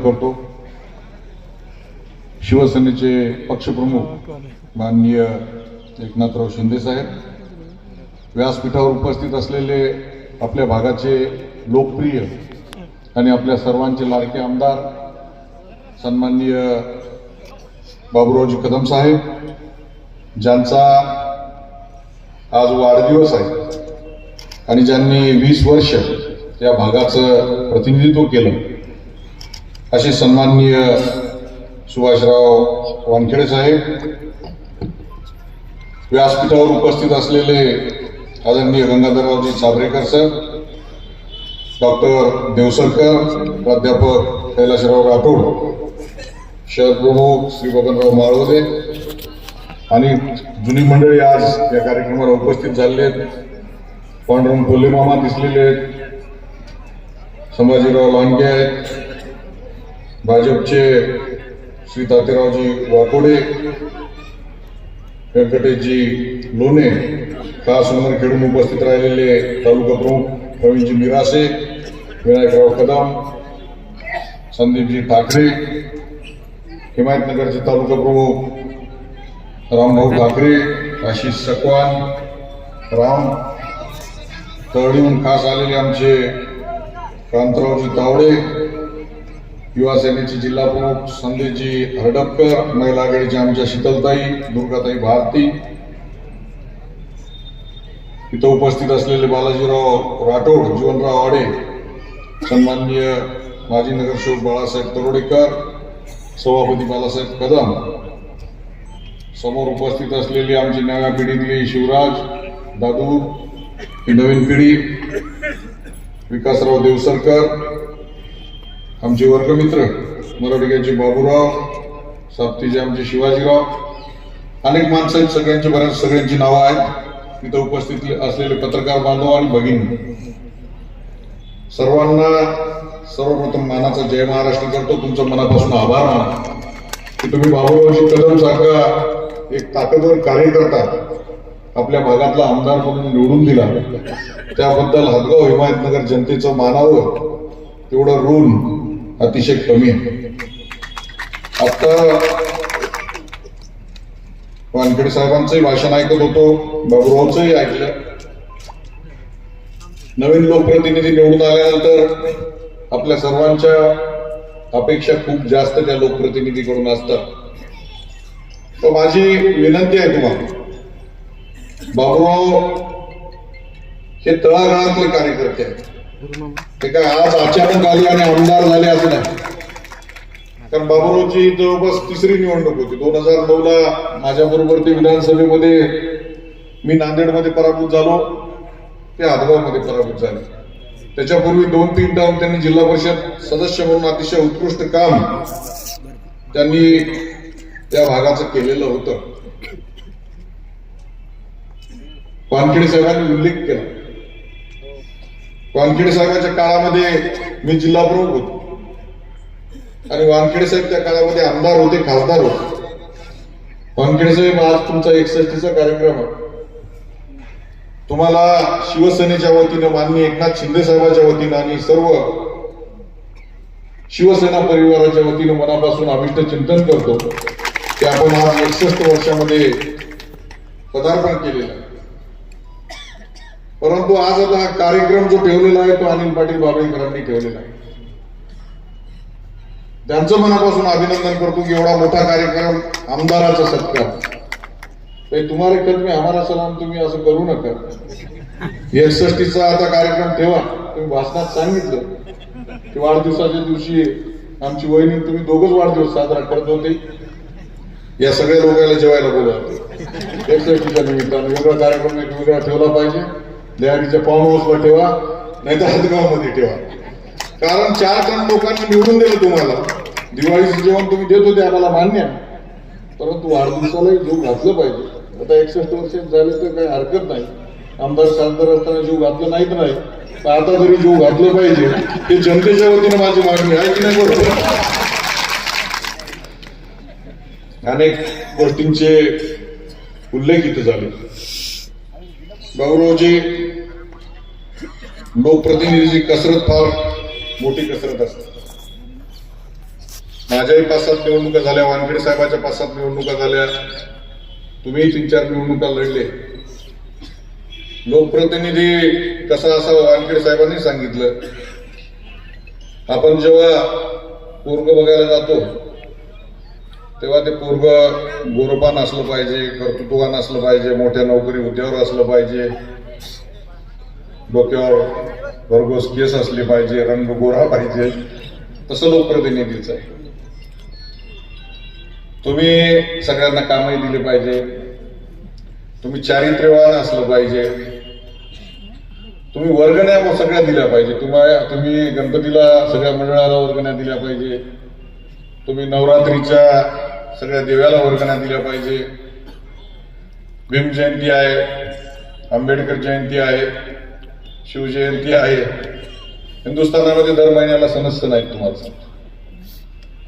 करतो. शिवसेनेचे पक्षप्रमुख माननीय एकनाथराव शिंदे साहेब व्यासपीठावर उपस्थित असलेले आपल्या भागाचे लोकप्रिय आणि आपल्या सर्वांचे लाडके आमदार सन्माननीय बाबूरावजी कदम साहेब ज्यांचा आज वाढदिवस आहे आणि ज्यांनी वीस वर्ष या भागाचं प्रतिनिधित्व केलं असे सन्माननीय सुभाषराव वानखेडे साहेब व्यासपीठावर उपस्थित असलेले आदरणीय गंगाधररावजी चाभरेकर सर डॉक्टर देवसरकर प्राध्यापक कैलाशराव राठोड शहर प्रमुख श्री बबनराव माळवदे आणि जुनी मंडळी आज या कार्यक्रमाला उपस्थित झालेले आहेत. पांडुरंग कोल्हे मामा दिसलेले आहेत. संभाजीराव लांडगे आहेत. भाजपचे श्री तातेरावजी वाकोडे व्यंकटेशजी लोणे खास उमरखेडून उपस्थित राहिलेले तालुका प्रमुख प्रवीणजी मिरासे विनायकराव कदम संदीपजी ठाकरे हिमायतनगरचे तालुका प्रमुख रामभाऊ ठाकरे आशिष सकवान राम तळणीहून खास आलेले आमचे कांतरावजी तावडे युवा सेनेचे जिल्हा प्रमुख संदेशजी हरडपकर महिला आघाडीच्या आमच्या शीतलताई दुर्गाताई भारती. इथं उपस्थित असलेले बालाजीराव राठोड जीवनराव आडे सन्माननीय माजी नगरसेवक बाळासाहेब तरोडेकर सभापती बालासाहेब कदम. समोर उपस्थित असलेली आमची नव्या पिढीतली शिवराज दादू ही नवीन पिढी विकासराव देवसरकर आमचे वर्गमित्र मराठीचे बाबूराव साप्तीचे आमचे शिवाजीराव अनेक माणसं आहेत सगळ्यांची बऱ्याच सगळ्यांची नावं आहेत. तिथं उपस्थित असलेले पत्रकार बांधव आणि भगिनी. सर्वांना सर्वप्रथम मानाचा जय महाराष्ट्र करतो. तुमचं मनापासून आभार मानतो की तुम्ही बाबूरावजी कदम सारखा एक ताकदवर कार्यकर्ता आपल्या भागातला आमदार म्हणून निवडून दिला. त्याबद्दल हदगाव हिमायतनगर जनतेचं मानावं. तेवढं ऋण अतिशय कमी. आहे आता वानखेडे साहेबांचंही भाषण ऐकत होतो बाबूरावचंही ऐकलं. नवीन लोकप्रतिनिधी निवडून आल्यानंतर आपल्या सर्वांच्या अपेक्षा खूप जास्त त्या लोकप्रतिनिधीकडून असतात. तर माझी विनंती आहे तुम्हाला बाबूराव हे तळागाळातले कार्यकर्ते आहेत. ते काय आज अचानक आले आणि आमदार झाले असं नाही. कारण बाबूरावची जवळपास तिसरी निवडणूक होती. दोन हजार नऊ ला माझ्या बरोबर ते विधानसभेमध्ये मी नांदेडमध्ये पराभूत झालो. ते हादगावमध्ये पराभूत झाले. त्याच्यापूर्वी दोन तीन टर्म त्यांनी जिल्हा परिषद सदस्य म्हणून अतिशय उत्कृष्ट काम त्यांनी त्या भागाचं केलेलं होतं. वानखेडे साहेबांनी उल्लेख केला. वानखेडे साहेबांच्या काळामध्ये मी जिल्हा प्रमुख होतो. आणि वानखेडे साहेब त्या काळामध्ये आमदार होते खासदार होते. वानखेडे साहेब आज तुमचा एकसष्टीचा कार्यक्रम आहे. तुम्हाला शिवसेनेच्या वतीनं माननीय एकनाथ शिंदे साहेबांच्या वतीनं आणि सर्व शिवसेना परिवाराच्या वतीनं मनापासून अभिष्ट चिंतन करतो की आपण आज एकसष्ट वर्षामध्ये पदार्पण केलेलं आहे. परंतु आज आता कार्यक्रम जो ठेवलेला आहे तो अनिल पाटील बाबळेकरांनी ठेवलेला आहे. त्यांचं मनापासून अभिनंदन करतो की एवढा मोठा कार्यक्रम आमदाराचा सत्कार. तुम्हाला कल मी आम्हाला सलाम तुम्ही असं करू नका. एकसष्टीचा आता कार्यक्रम ठेवा. तुम्ही भाषणात सांगितलं की वाढदिवसाच्या दिवशी आमची वहिनी तुम्ही दोघच वाढदिवस साजरा करत होते. या सगळ्या लोकांना जेवायला बोलवा. एकसष्टीच्या निमित्तानं वेगळा कार्यक्रम एक वेगळा ठेवला पाहिजे. देहाडीच्या फार्म हाऊसला ठेवा नाही तर हदगावमध्ये ठेवा. कारण चार टन लोकांनी निवडून दिलं तुम्हाला. दिवाळीचं जेवण तुम्ही देत होते आम्हाला मान्य परंतु वाढदिवसालाही जीव घातलं पाहिजे. आता एकसष्ट वर्ष झाले तर काही हरकत नाही. आमदार खासदार असताना जीव घातलं नाहीत नाही. तर आता तरी जीव घातलं पाहिजे हे जनतेच्या वतीने माझी मागणी आहे की नाही बरोबर? अनेक गोष्टींचे उल्लेख इथे झाले. गौरवजी लोकप्रतिनिधीची कसरत फार मोठी कसरत असते. माझ्याही पाच सात निवडणुका झाल्या वानखेडे साहेबाच्या पाच सात निवडणुका झाल्या. तुम्ही तीन चार निवडणुका लढले. लोकप्रतिनिधी कसा असावा वानखेडे साहेबांनी सांगितलं आपण जेव्हा पोरग बघायला जातो तेव्हा ते पूर्व गोरोपान असलं पाहिजे कर्तृत्ववान असलं पाहिजे मोठ्या नोकरी उद्यावर असलं पाहिजे. डोक्यावर भरघोस केस असले पाहिजे रंग गोरा पाहिजे. तसं लोकप्रतिनिधीच आहे. तुम्ही सगळ्यांना कामही दिले पाहिजे. तुम्ही चारित्र्यवान असलं पाहिजे. तुम्ही वर्गण्या सगळ्या दिल्या पाहिजे. तुम्हाला तुम्ही गणपतीला सगळ्या मंडळाला वर्गण्या दिल्या पाहिजे. तुम्ही नवरात्रीच्या सगळ्या देव्याला वर्गण्या दिल्या पाहिजे. भीम जयंती आहे आंबेडकर जयंती आहे शिवजयंती आहे. हिंदुस्थानामध्ये दर महिन्याला समस्या सण आहेत तुम्हाला.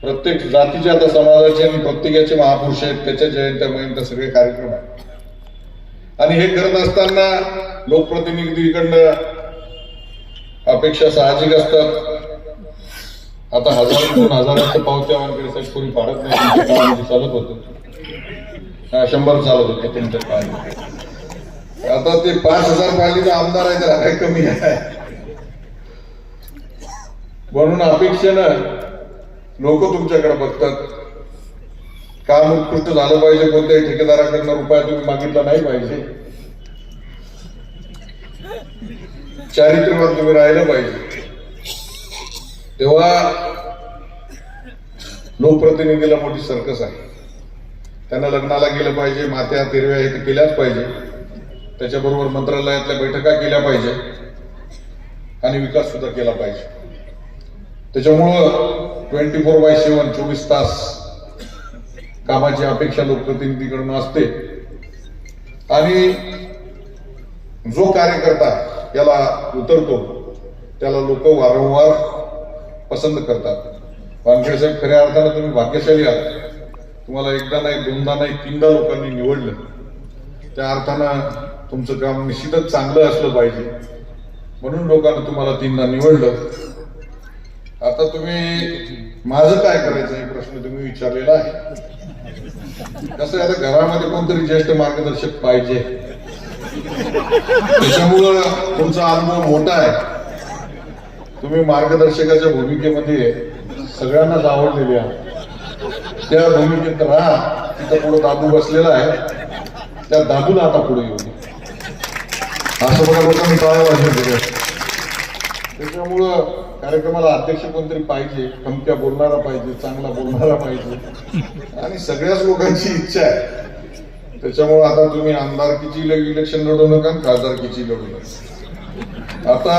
प्रत्येक जातीचे आता समाजाचे आणि प्रत्येकाचे महापुरुष आहेत त्याच्या जयंत्या महिन्या सगळे कार्यक्रम आहेत. आणि हे करत असताना लोकप्रतिनिधीकडनं अपेक्षा साहजिक असतात. आता हजार दोन हजाराच्या पावत्या वानकडे साहेब कोणी पाडत नाही. चालत होतं. हा, शंभर चालत होतं तुमच्या काळामध्ये आता ते पाच हजार पाहिजे आमदार आहे तर काय कमी आहे. म्हणून अपेक्षेनं लोक तुमच्याकडे बघतात. काम उत्कृष्ट झालं पाहिजे कोणत्याही ठेकेदाराकडनं रुपया तुम्ही मागितला नाही पाहिजे. चारित्र्यवान तुम्ही राहिलं पाहिजे. तेव्हा लोकप्रतिनिधीला मोठी सर्कस आहे. त्यांना लग्नाला गेलं पाहिजे मात्या तिरव्या हे केल्याच पाहिजे. त्याच्याबरोबर मंत्रालयातल्या बैठका केल्या पाहिजे. आणि विकास सुद्धा केला पाहिजे. त्याच्यामुळं ट्वेंटी फोर बाय सेवन चोवीस तास कामाची अपेक्षा लोकप्रतिनिधीकडून असते. आणि जो कार्यकर्ता याला उतरतो त्याला लोक वारंवार पसंत करतात. वानखेडे साहेब खऱ्या अर्थानं तुम्ही भाग्यशाली आहात. तुम्हाला एकदा नाही दोनदा नाही तीनदा लोकांनी निवडलं. त्या अर्थानं तुमचं काम निश्चितच चांगलं असलं पाहिजे. म्हणून लोकांना तुम्हाला तीनदा निवडलं. आता तुम्ही माझं काय करायचं हे प्रश्न तुम्ही विचारलेला आहे. कसं आता घरामध्ये कोणतरी ज्येष्ठ मार्गदर्शक पाहिजे. त्याच्यामुळं तुमचा अनुभव मोठा आहे. तुम्ही मार्गदर्शकाच्या भूमिकेमध्ये सगळ्यांनाच आवडलेले आहात. त्या भूमिकेत राहा. तिथं पुढे दादू बसलेला आहे. त्या दादूला आता पुढे येऊ असं बघा लोकांनी टाळ्या वाजवल्या त्याच्यामुळं कार्यक्रमाला अध्यक्ष कोणतरी पाहिजे कमक्या बोलणारा पाहिजे चांगला बोलणारा पाहिजे. आणि सगळ्याच लोकांची इच्छा आहे. त्याच्यामुळे आता तुम्ही आमदारकीची इलेक्शन लढू नका आणि खासदारकीची लढू नका. आता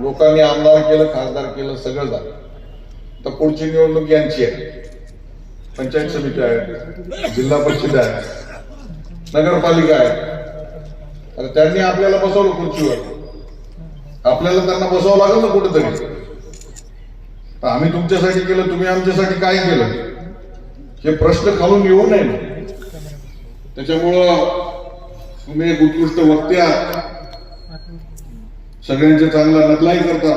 लोकांनी आमदार केलं खासदार केलं सगळं झालं. तर पुढची निवडणूक यांची आहे. पंचायत समिती आहे जिल्हा परिषद आहे नगरपालिका आहे. तर त्यांनी आपल्याला बसवलं खुर्चीवर. आपल्याला त्यांना बसवावं लागेल ना कुठेतरी. तर आम्ही तुमच्यासाठी केलं तुम्ही आमच्यासाठी काय केलं. हे प्रश्न खालून येऊ नये. त्याच्यामुळं तुम्ही एक उत्कृष्ट वक्ते आहात. सगळ्यांच्या चांगला नकलाही करता.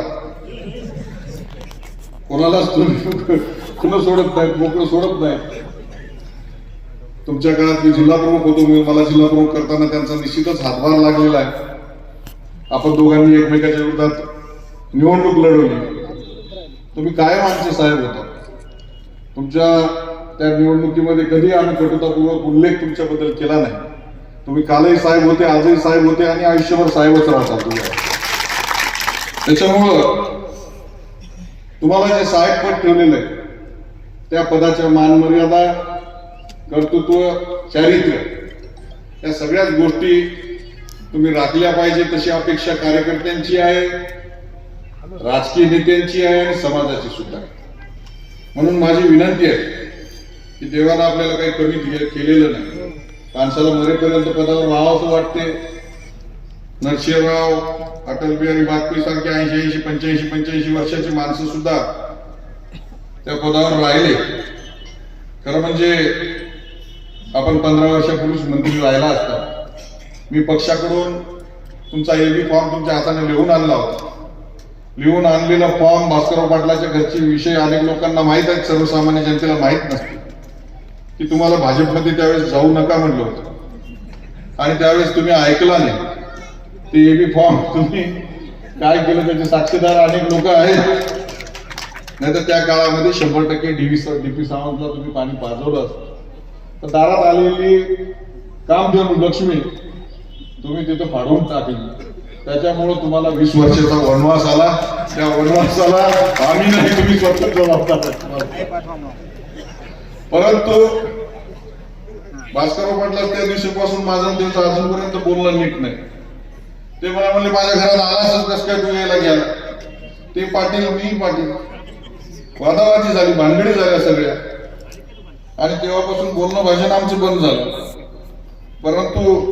कोणालाच तुम्ही खुलं सोडत नाही मोकळं सोडत नाही. तुमच्या काळात मी जिल्हा प्रमुख होतो मी मला जिल्हा प्रमुख करताना त्यांचा निश्चितच हातभार लागलेला आहे. आपण दोघांनी एकमेकाच्या विरोधात निवडणूक लढवली. तुम्ही कायम आमचे साहेब होता. तुमच्या त्या निवडणुकीमध्ये कधी आम्ही कटुतापूर्वक उल्लेख तुमच्याबद्दल केला नाही. तुम्ही कालही साहेब होते आजही साहेब होते आणि आयुष्यभर साहेबच राहता तुम्ही. त्याच्यामुळं तुम्हाला जे साहेब पद ठेवलेलं आहे त्या पदाच्या मानमर्यादा कर्तृत्व चारित्र्य या सगळ्याच गोष्टी तुम्ही राखल्या पाहिजे तशी अपेक्षा कार्यकर्त्यांची आहे राजकीय नेत्यांची आहे आणि समाजाची सुद्धा म्हणून माझी विनंती आहे की देवानं आपल्याला काही कमी केलेलं नाही. माणसाला मरेपर्यंत पदावर राहावं असं वाटते नरसिंहराव अटल बिहारी वाजपेयी सारखे ऐंशी ऐंशी पंच्याऐंशी पंच्याऐंशी वर्षाची माणसं सुद्धा त्या पदावर राहिले. खरं म्हणजे आपण पंधरा वर्षापूर्वीच मंत्री राहिला असता. मी पक्षाकडून तुमचा एबी फॉर्म तुमच्या हाताने लिहून आणला होता. लिहून आणलेला फॉर्म भास्करराव पाटलाच्या घरचे विषय अनेक लोकांना माहीत आहेत सर्वसामान्य जनतेला माहीत नसते. की तुम्हाला भाजपमध्ये त्यावेळेस जाऊ नका म्हणलं होतं. आणि त्यावेळेस तुम्ही ऐकला नाही. ते एबी फॉर्म. तुम्ही काय केलं त्याचे साक्षीदार अनेक लोक आहेत. नाहीतर त्या काळामध्ये शंभर टक्के डीव्ही डीपी सावंतला तुम्ही पाणी पाजवलं तर दारात आलेली काम देऊन लक्ष्मी तुम्ही तिथं फाडून टाकली. त्याच्यामुळं तुम्हाला वीस वर्षाचा वनवास आला. त्या वनवासाला आम्ही नाही तुम्ही स्वतः जबाबदार परंतु भास्करराव म्हटलं त्या दिवशीपासून माझं दिवस अजूनपर्यंत बोलणं नीट नाही. ते मला म्हणले माझ्या घरात आलासच कस काय तू यायला गेला? ते पाटील मी पाटील. वादावादी झाली भानगडी झाल्या सगळ्या. आणि तेव्हापासून बोलणं भाषण आमचं बंद झालं. परंतु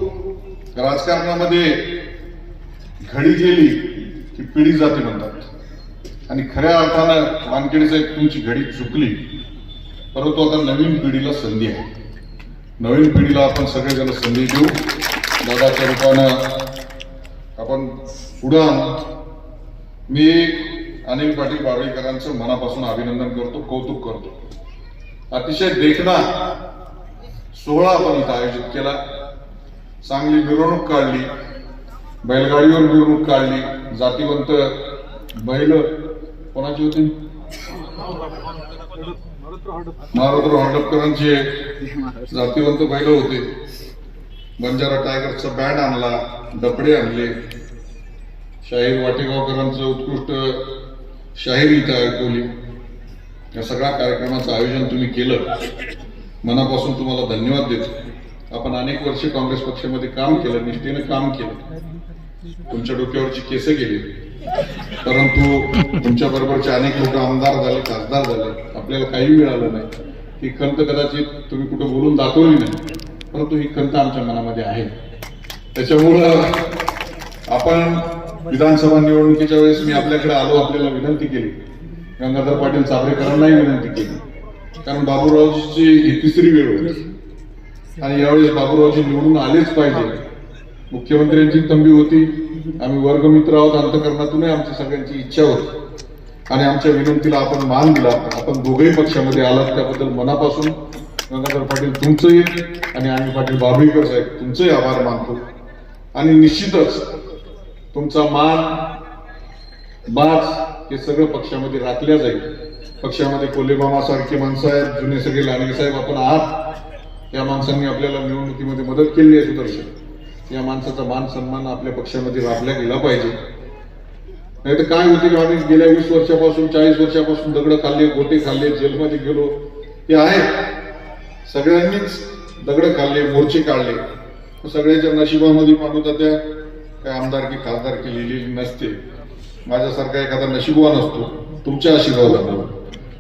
राजकारणामध्ये घडी गेली की पिढी जाते म्हणतात. आणि खऱ्या अर्थानं वानखेडे साहेब तुमची घडी चुकली. परंतु आता नवीन पिढीला संधी आहे. नवीन पिढीला आपण सगळेजण संधी देऊ. दादाच्या रूपानं आपण पुढं मी अनिल पाटील बारळीकरांचं मनापासून अभिनंदन करतो कौतुक करतो. अतिशय देखणा सोहळा आपण इथं आयोजित केला. चांगली मिरवणूक काढली बैलगाडीवर मिरवणूक काढली जातीवंत बैल कोणाची होती? मारुतराव हडपकरांचे जातीवंत बैल होते. बंजारा टायगरचा बँड आणला डपडे आणले. शाहीर वाटेगावकरांचं उत्कृष्ट शाहीर इथं ऐकवली या सगळ्या कार्यक्रमाचं आयोजन तुम्ही केलं. मनापासून तुम्हाला धन्यवाद देतो. आपण अनेक वर्ष काँग्रेस पक्षामध्ये काम केलं निष्ठेनं काम केलं. तुमच्या डोक्यावरची केस गेली. परंतु तुमच्या बरोबरचे अनेक लोक आमदार झाले खासदार झाले. आपल्याला काही मिळालं नाही. ही खंत कदाचित तुम्ही कुठं बोलून दाखवली नाही. परंतु ही खंत आमच्या मनामध्ये आहे. त्याच्यामुळं आपण विधानसभा निवडणुकीच्या वेळेस मी आपल्याकडे आलो आपल्याला विनंती केली. गंगाधर पाटील चाभरेकरांनाही विनंती केली. कारण बाबूरावजीची ही तिसरी वेळ होती. आणि यावेळेस बाबूरावजी निवडून आलेच पाहिजे. मुख्यमंत्र्यांची तंबी होती. आम्ही वर्गमित्र आहोत. अंतकरणातूनही आमची सगळ्यांची इच्छा होती. आणि आमच्या विनंतीला आपण मान दिला. आपण दोघेही पक्षामध्ये आलात त्याबद्दल मनापासून गंगाधर पाटील तुमचंही आणि आम्ही पाटील बाभळीकर साहेब तुमचंही आभार मानतो. आणि निश्चितच तुमचा मान बाज हे सगळं पक्षामध्ये राखल्या जाईल. पक्षामध्ये कोल्हेमामा सारखी माणसं आहेत जुने सगळे लांडगे साहेब आपण आहात. या माणसांनी आपल्याला निवडणुकीमध्ये मदत केली आहे सुदर्शन. या माणसाचा मान सन्मान आपल्या पक्षामध्ये राखला गेला पाहिजे. नाही तर काय होते आम्ही गेल्या वीस वर्षापासून चाळीस वर्षापासून दगड खाल्ले गोटे खाल्ले जेलमध्ये गेलो. हे आहे सगळ्यांनीच दगड खाल्ले मोर्चे काढले. सगळ्याच्या नशिबामध्ये पाठवता त्या काय आमदारकी खासदारकी लिहिलेली नसते. माझ्यासारखा एखादा नशिबवान असतो. तुमच्या आशीर्वादानं.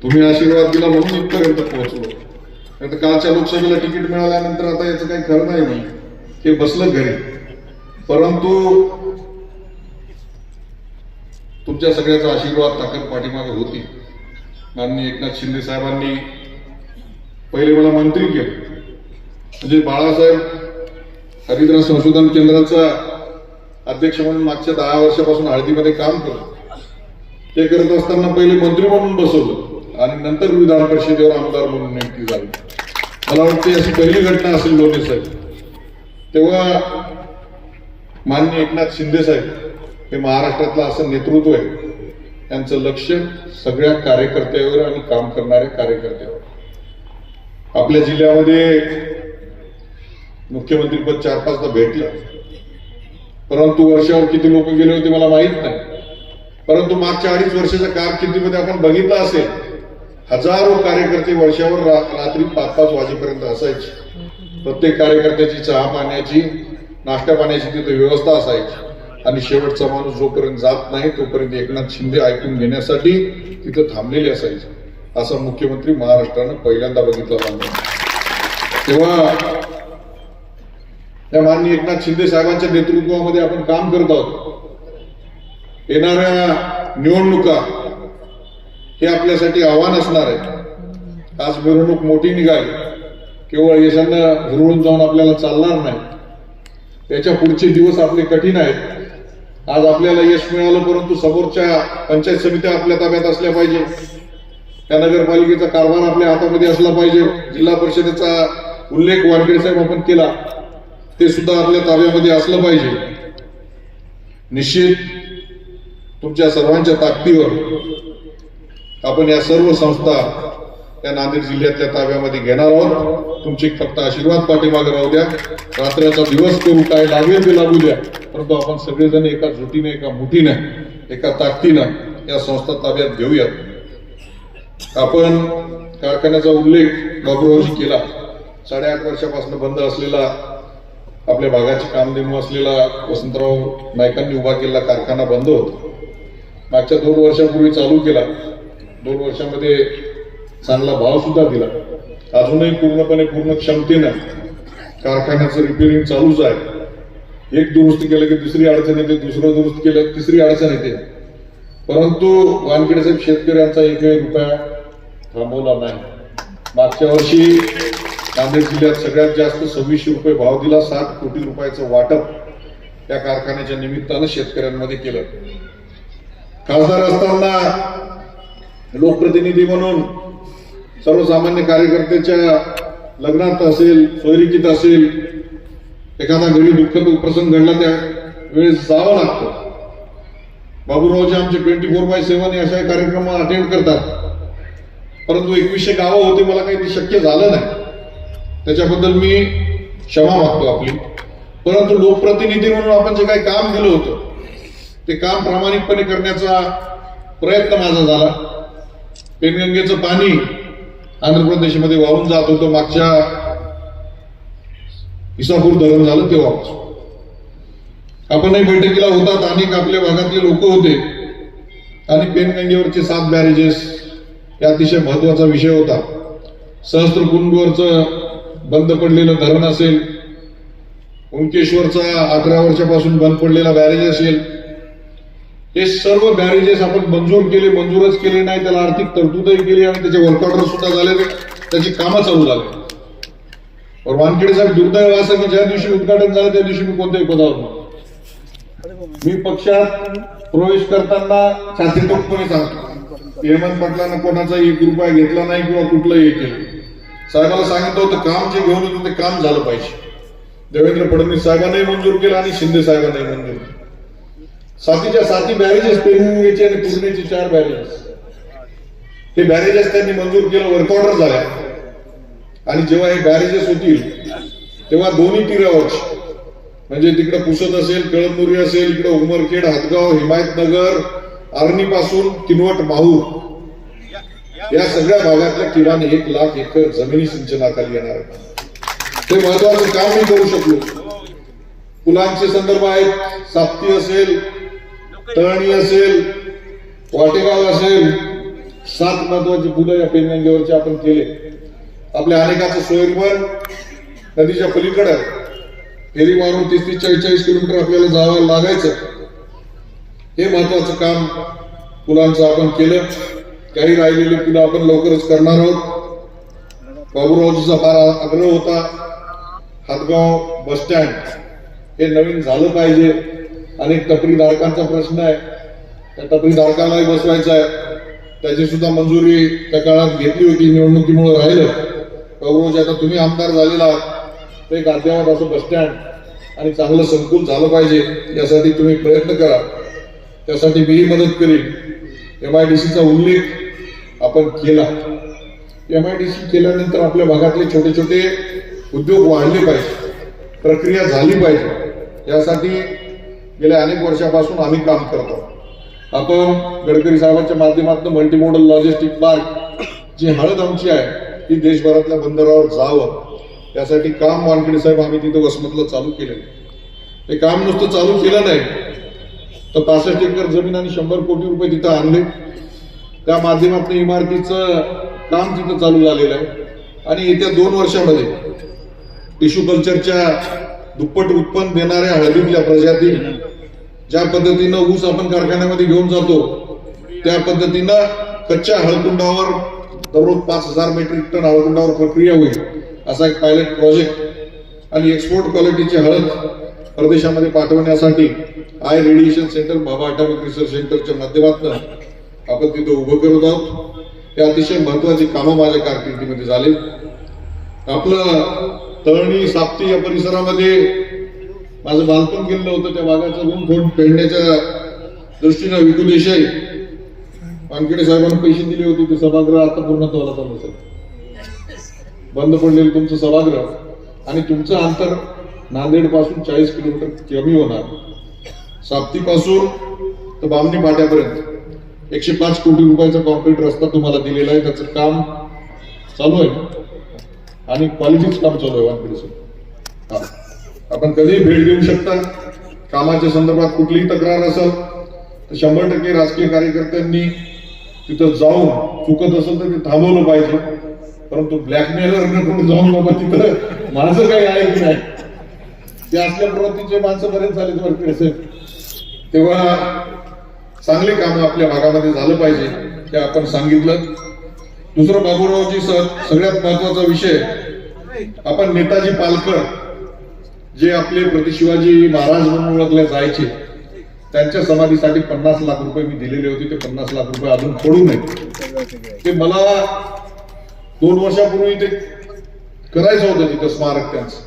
तुम्ही आशीर्वाद दिला म्हणून इथपर्यंत पोहोचलो. नाही तर कालच्या लोकसभेला तिकीट मिळाल्यानंतर आता याचं काही खरं नाही मी ते बसलं घरी. परंतु तुमच्या सगळ्याचा आशीर्वाद ताकद पाठीमागे होती. माननीय एकनाथ शिंदे साहेबांनी पहिले मला मंत्री केलं. म्हणजे बाळासाहेब हरिद्रा संशोधन केंद्राचा अध्यक्ष म्हणून मागच्या दहा वर्षापासून हळदीमध्ये काम केलं ते करत असताना पहिले मंत्री म्हणून बसवलं आणि नंतर विधान परिषदेवर आमदार म्हणून नियुक्ती झाली. मला वाटते अशी पहिली घटना असेल लोणे साहेब. तेव्हा माननीय एकनाथ शिंदे साहेब हे महाराष्ट्रातलं असं नेतृत्व आहे. त्यांचं लक्ष सगळ्या कार्यकर्त्यावर आणि काम करणाऱ्या कार्यकर्त्यावर आपल्या जिल्ह्यामध्ये मुख्यमंत्रीपद चार पाचदा भेटलं. परंतु वर्षावर किती लोक गेले होते मला माहीत नाही. परंतु मागच्या अडीच वर्षाच्या कारकिर्दीमध्ये आपण बघितलं असेल हजारो कार्यकर्ते वर्षावर रात्री पाच पाच वाजेपर्यंत असायचे. प्रत्येक कार्यकर्त्याची चहा पाण्याची नाश्ता पाण्याची तिथे व्यवस्था असायची. आणि शेवटचा माणूस जोपर्यंत जात नाही तोपर्यंत एकनाथ शिंदे ऐकून घेण्यासाठी तिथं थांबलेले असायचे. असा मुख्यमंत्री महाराष्ट्रानं पहिल्यांदा बघितला तेव्हा या माननीय एकनाथ शिंदे साहेबांच्या नेतृत्वामध्ये आपण काम करत आहोत. येणाऱ्या निवडणुका हे आपल्यासाठी आव्हान असणार आहे आज मिरवणूक मोठी निघाली. केवळ यशांना हुरळून जाऊन आपल्याला चालणार नाही. त्याच्या पुढचे दिवस आपले कठीण आहेत. आज आपल्याला यश मिळालं परंतु समोरच्या पंचायत समित्या आपल्या ताब्यात असल्या पाहिजे. त्या नगरपालिकेचा कारभार आपल्या हातामध्ये असला पाहिजे. जिल्हा परिषदेचा उल्लेख वानखेडे साहेब आपण केला. ते सुद्धा आपल्या ताब्यामध्ये असलं पाहिजे. निश्चित तुमच्या सर्वांच्या ताकदीवर आपण या सर्व संस्था या नांदेड जिल्ह्यातल्या ताब्यामध्ये घेणार आहोत. तुमची फक्त आशीर्वाद पाठीमागे राहू द्या. रात्रीचा दिवस करू काय लागेल ते लागू द्या. परंतु आपण सगळेजण एका झुटीने एका मुठीने एका ताकदीनं या संस्था ताब्यात घेऊयात. आपण कारखान्याचा उल्लेख बाबूरावजी केला. साडेआठ वर्षापासून बंद असलेला आपल्या भागाची कामधेनू असलेला वसंतराव नायकांनी उभा केलेला कारखाना बंद होता. मागच्या दोन वर्षापूर्वी चालू केला. दोन वर्षामध्ये चांगला भाव सुद्धा दिला. अजूनही पूर्णपणे पूर्ण क्षमतेनं कारखान्याचं रिपेअरिंग चालूच आहे. एक दुरुस्ती केलं की दुसरी अडचण येते दुसरं दुरुस्त केलं तिसरी अडचण येते. परंतु वानखेडे साहेब शेतकऱ्यांचा एकही रुपया थांबवला नाही. मागच्या वर्षी नांदेड जिल्ह्यात सगळ्यात जास्त सव्वीसशे रुपये भाव दिला सात कोटी रुपयाचं वाटप या कारखान्याच्या निमित्तानं शेतकऱ्यांमध्ये केलं. खासदार असताना लोकप्रतिनिधी म्हणून सर्वसामान्य कार्यकर्त्याच्या लग्नात असेल सोयरिकीत असेल एखादा घरी दुःखद प्रसंग घडला त्या वेळेस जावं लागतं. बाबूरावचे आमचे ट्वेंटी फोर बाय सेव्हन अशा कार्यक्रम अटेंड करतात. परंतु एकवीसशे गावं होती मला काही ते शक्य झालं नाही. त्याच्याबद्दल मी क्षमा मागतो आपली. परंतु लोकप्रतिनिधी म्हणून आपण जे काही काम केलं होतं ते काम प्रामाणिकपणे करण्याचा प्रयत्न माझा झाला. पेनगंगेचं पाणी आंध्र प्रदेशमध्ये वाहून जात होतं मागच्या इसापूर धरण झालं तेव्हा. आपणही बैठकीला होतात अनेक आपल्या भागातले लोक होते. आणि पेनगंगेवरचे सात बॅरेजेस हे अतिशय महत्त्वाचा विषय होता. सहस्त्रकुंडवरचं बंद पडलेलं धरण असेल ओंकेश्वरचा अकरा वर्षापासून बंद पडलेला बॅरेज असेल हे सर्व बॅरेजेस आपण मंजूर केले मंजूरच केले नाही त्याला आर्थिक तरतूदही केली आणि त्याचे वर्क सुद्धा झाले त्याची कामं चालू झाले. वानखेडे साहेब दुर्दैव असं की ज्या दिवशी उद्घाटन झालं त्या दिवशी मी कोणत्याही पदावर नव्हतो. मी पक्षात प्रवेश करताना छाती टोकपणे सांगतो. हेमंत पाटलांना कोणाचा एक रुपया घेतला नाही किंवा कुठलंही केलं. साहेबाला सांगितलं होतं काम जे घेऊन होतं ते काम झालं पाहिजे. देवेंद्र फडणवीस साहेबांनाही मंजूर केलं आणि शिंदे साहेबांनाही मंजूर केलं. साथीच्या साथी बॅरेजेस पेरण्याचे आणि पूर्णेचे चार बॅरेजेस. हे बॅरेजेस त्यांनी मंजूर केलं वर्क ऑर्डर झाल्या. आणि जेव्हा हे बॅरेजेस होतील तेव्हा दोन्ही तीरावर म्हणजे तिकडे पुसत असेल कळमनुरी असेल इकडे उमरखेड हातगाव हिमायतनगर आर्णी पासून किनवट माहूर या सगळ्या भागातल्या किमान एक लाख एकर जमिनी सिंचनाखाली येणार ते महत्वाचं काम मी करू शकलो. पुलांचे संदर्भ आहेत. साप्ती असेल तळणी असेल वाटेगाव असेल सात महत्वाची पुलं या पेनगंगेवरचे आपण केले. आपल्या अनेकाचं स्वयंवर नदीच्या पलीकडे फेरी मारून तीस तीस चाळीस चाळीस किलोमीटर आपल्याला जावं लागायचं. हे महत्वाचं काम पुलांचं आपण केलं. काही राहिलेली पुन्हा आपण लवकरच करणार आहोत. बाबूरावजीचा फार आग्रह होता. हातगाव बस स्टँड हे नवीन झालं पाहिजे. अनेक टपरी धारकांचा प्रश्न आहे. त्या टपरी धारकालाही बसवायचा आहे. त्याची सुद्धा मंजुरी त्या काळात घेतली होती. निवडणुकीमुळे राहिलं. बाबूरावजी आता तुम्ही आमदार झालेला आहात. ते अद्यावत असं बस स्टँड आणि चांगलं संकुल झालं पाहिजे. यासाठी तुम्ही प्रयत्न करा. त्यासाठी मीही मदत करीन. एम आय डी सीचा उल्लेख आपण केला. एम आय डी सी केल्यानंतर आपल्या भागातले छोटे छोटे उद्योग वाढले पाहिजे प्रक्रिया झाली पाहिजे. यासाठी गेल्या अनेक वर्षापासून आम्ही काम करतो. आपण गडकरी साहेबांच्या माध्यमातून मल्टीमोडल लॉजिस्टिक पार्क जी हळद आमची आहे ती देशभरातल्या बंदरावर जावं. यासाठी काम वानखेडे साहेब आम्ही तिथं वसमतला चालू केलेलं ते काम नुसतं चालू केलं नाही तर पासष्ट एकर जमीन आणि शंभर कोटी रुपये तिथं आणले. त्या माध्यमातून इमारतीचं काम तिथं चालू झालेलं आहे. आणि येत्या दोन वर्षामध्ये टिश्यू कल्चरच्या दुप्पट उत्पन्न देणाऱ्या हळदीतल्या प्रजाती ज्या पद्धतीनं ऊस आपण कारखान्यामध्ये घेऊन जातो त्या पद्धतीनं कच्च्या हळकुंडावर दररोज पाच हजार मेट्रिक टन हळकुंडावर प्रक्रिया होईल. असा एक पायलट प्रोजेक्ट आणि एक्सपोर्ट क्वालिटीची हळद परदेशामध्ये पाठवण्यासाठी irradiation centre Bhabha atomic research सेंटरच्या माध्यमातून आपण तिथं उभं करत आहोत. हे अतिशय महत्वाची कामं माझ्या कारकिर्दीमध्ये झाले. आपलं तळणी साप्ती या परिसरामध्ये माझं बालपण गेलेलं होतं. त्या भागाचं रूम फोड फेडण्याच्या दृष्टीनं विकू देशाई. वानखेडे साहेबांना पैसे दिले होते. ते सभागृह आता पूर्णत्वाला चालू असेल बंद पडलेलं तुमचं सभागृह. आणि तुमचं अंतर नांदेडपासून चाळीस किलोमीटर कमी होणार. साप्तीपासून तर बामणी पाट्यापर्यंत एकशे पाच कोटी रुपयाचा कॉन्क्रीट रस्ता तुम्हाला दिलेला आहे. त्याचं काम चालू आहे. आणि क्वालिटीच काम चालू आहे वानखेडेचं. आपण कधीही भेट देऊ शकता. कामाच्या संदर्भात कुठलीही तक्रार असेल तर शंभर टक्के राजकीय कार्यकर्त्यांनी तिथं जाऊन चुकत असेल तर ते थांबवलं पाहिजे. परंतु ब्लॅकमेलर जाऊन बाबा तिथं माझं काही आहे की नाही? ते असल्या प्रवृत्तीचे माणसं बरेच झाले वानखेडे साहेब तेव्हा चांगले काम आपल्या भागामध्ये झालं पाहिजे ते आपण सांगितलं. दुसरं बाबूरावजी सर सगळ्यात महत्त्वाचा विषय आपण नेताजी पालकर जे आपले प्रतिशिवाजी महाराज म्हणून ओळखले जायचे त्यांच्या समाधीसाठी पन्नास लाख रुपये मी दिलेले होते ते पन्नास लाख रुपये अजून पडू नये. ते मला दोन वर्षापूर्वी ते करायचं होतं तिथं स्मारक त्यांचं.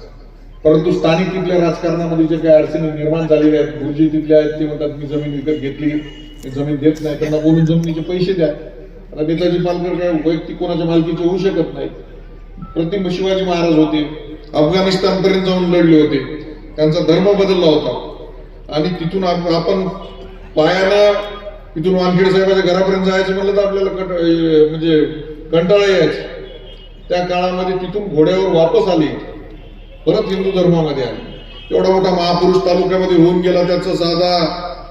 परंतु स्थानिक तिथल्या राजकारणामध्ये जे काही अडचणी निर्माण झालेल्या आहेत गुरुजी तिथले आहेत ते म्हणतात मी जमीन विकत घेतली मी जमीन देत नाही त्यांना बोलून जमिनीचे पैसे द्या. आता नेताजी पालकर काय वैयक्तिक कोणाच्या मालकीचे होऊ शकत नाही. प्रतिम शिवाजी महाराज होते. अफगाणिस्तान पर्यंत जाऊन लढले होते. त्यांचा धर्म बदलला होता. आणि तिथून आपण पायानं तिथून वानखेडे साहेबाच्या घरापर्यंत जायचं म्हणलं तर आपल्याला कट- म्हणजे कंटाळा यायचं. त्या काळामध्ये तिथून घोड्यावर वापस आले. परत हिंदू धर्मामध्ये आले. एवढा मोठा महापुरुष तालुक्यामध्ये होऊन गेला त्याचा साधा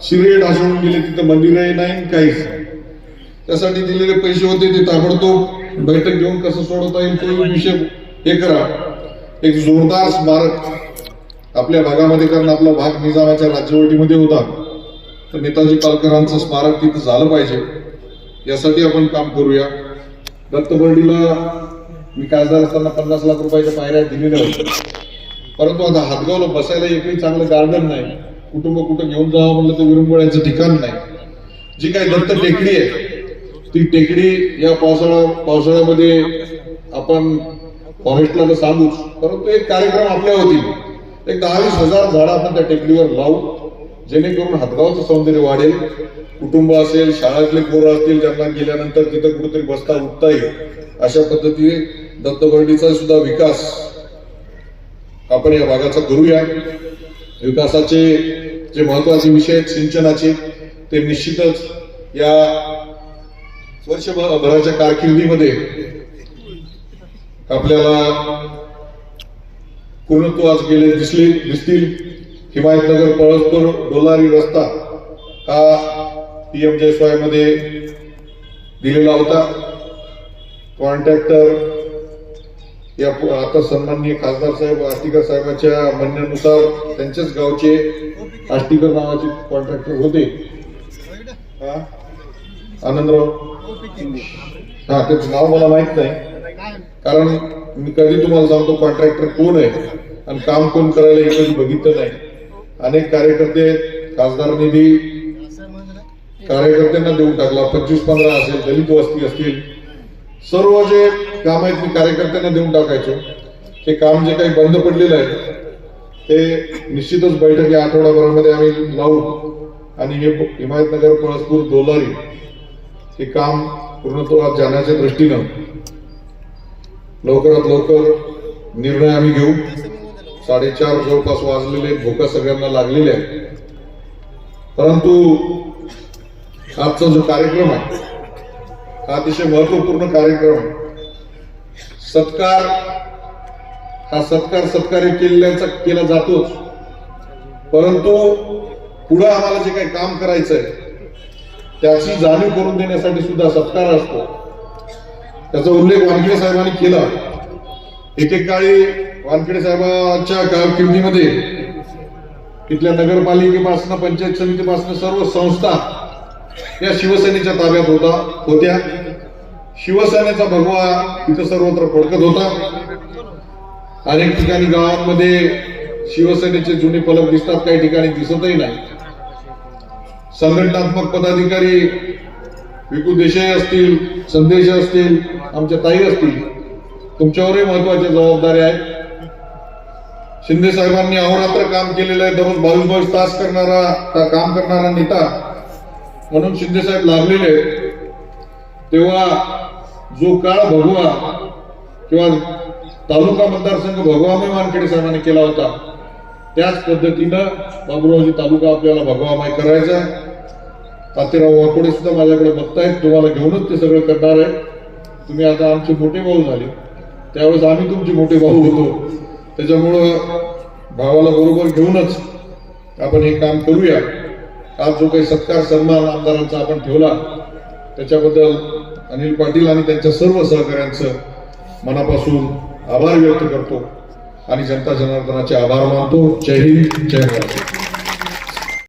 शिरे ढासळून गेले तिथं मंदिरही नाही काहीच नाही. त्यासाठी दिलेले पैसे होते ते ताबडतोब बैठक घेऊन कसं सोडवता येईल तो विषय हे करा. एक जोरदार स्मारक आपल्या भागामध्ये कारण आपला भाग निजामाच्या राज्यवटीमध्ये होता. तर नेताजी पालकरांचं स्मारक तिथं झालं पाहिजे. यासाठी आपण काम करूया. दत्तबर्डीला मी खासदार असताना पन्नास लाख रुपयाच्या पायऱ्या दिलेल्या होत्या. परंतु आता हातगावला बसायला एकही चांगलं गार्डन नाही. कुटुंब कुठं घेऊन जावं म्हणलं तर विरंगुळ्याचं ठिकाण नाही. जी काही दत्त टेकडी आहे ती टेकडी या पावसाळा पावसाळ्यामध्ये आपण फॉरेस्टला तर सांगूच परंतु एक कार्यक्रम आपल्या होती एक दहा वीस हजार झाडं आपण त्या टेकडीवर लावू जेणेकरून हातगावचं सौंदर्य वाढेल. कुटुंब असेल शाळेतले पोरं असतील ज्यांना गेल्यानंतर तिथं कुठेतरी बसता उठता येईल अशा पद्धतीने दत्तबर्डीचा सुद्धा विकास आपण या भागाचा करूया. विकासाचे जे महत्त्वाचे विषय आहेत सिंचनाचे ते निश्चितच या वर्षभराच्या कारकिर्दीमध्ये आपल्याला पूर्णत्वास गेले दिसले दिसतील. हिमायतनगर पळसपूर डोलारी रस्ता हा पीएम जयस्वायमध्ये दिलेला होता. कॉन्ट्रॅक्टर या आता सन्माननीय खासदार साहेब आष्टीकर साहेबांच्या म्हणण्यानुसार त्यांच्याच गावचे आष्टीकर नावाचे कॉन्ट्रॅक्टर होते. आनंदराव? हा त्याचं नाव मला माहीत नाही. कारण मी कधी तुम्हाला सांगतो कॉन्ट्रॅक्टर कोण आहे आणि काम कोण करायला हे कधी बघितलं नाही. अनेक कार्यकर्ते खासदार निधी कार्यकर्त्यांना देऊन टाकला. पंचवीस पंधरा असेल दलित वस्ती असतील. सर्व जे काम आहेत मी कार्यकर्त्यांना देऊन टाकायचो. ते काम जे काही बंद पडलेलं आहे ते निश्चितच बैठक या आठवडाभरामध्ये आम्ही लावू. आणि हे हिमायतनगर पळसपूर डोलारी हे काम पूर्णत्वात जाण्याच्या दृष्टीनं लवकरात लवकर निर्णय आम्ही घेऊ. साडेचार जवळपास वाजलेले भोका सगळ्यांना लागलेले आहे परंतु आजचा जो कार्यक्रम आहे हा अतिशय महत्त्वपूर्ण कार्यक्रम सत्कार हा सत्कार सत्कार्य केलेल्याचा केला जातोच. परंतु पुढं आम्हाला जे काही काम करायचं आहे त्याची जाणीव करून देण्यासाठी सुद्धा सत्कार असतो. त्याचा उल्लेख वानखेडे साहेबांनी केला. एकेकाळी वानखेडे साहेबांच्या कारकिर्दीमध्ये तिथल्या नगरपालिकेपासून पंचायत समितीपासून सर्व संस्था या शिवसेनेच्या ताब्यात होता होत्या. शिवसेनेचा भगवा इथं सर्वत्र फडकत होता. अनेक ठिकाणी गावांमध्ये शिवसेनेचे जुने फलक दिसतात काही ठिकाणी दिसतही नाही. संघटनात्मक पदाधिकारी विकू देसाई असतील संदेश असतील आमच्या ताई असतील तुमच्यावरही महत्त्वाच्या जबाबदाऱ्या आहेत. शिंदे साहेबांनी अहोरात्र काम केलेलं आहे दररोज बावीस बावीस तास करणारा काम करणारा नेता म्हणून शिंदे साहेब लागलेले तेव्हा जो काळ भगवा किंवा तालुका मतदारसंघ भगवामय वानखेडे साहेबांनी केला होता त्याच पद्धतीनं बाबुरावजी तालुका आपल्याला भगवामय करायचा आहे. तातेराव वाकोडे सुद्धा माझ्याकडे बघतायत तुम्हाला घेऊनच ते सगळं करणार आहे तुम्ही आता आमचे मोठे भाऊ झाले. त्यावेळेस आम्ही तुमचे मोठे भाऊ होतो. त्याच्यामुळं भावाला बरोबर घेऊनच आपण हे काम करूया. आज जो काही सत्कार सन्मान आमदारांचा आपण ठेवला त्याच्याबद्दल अनिल पाटील आणि त्यांच्या सर्व सहकाऱ्यांचं मनापासून आभार व्यक्त करतो. आणि जनता जनार्दनाचे आभार मानतो. जय हिंद जय महाराष्ट्र.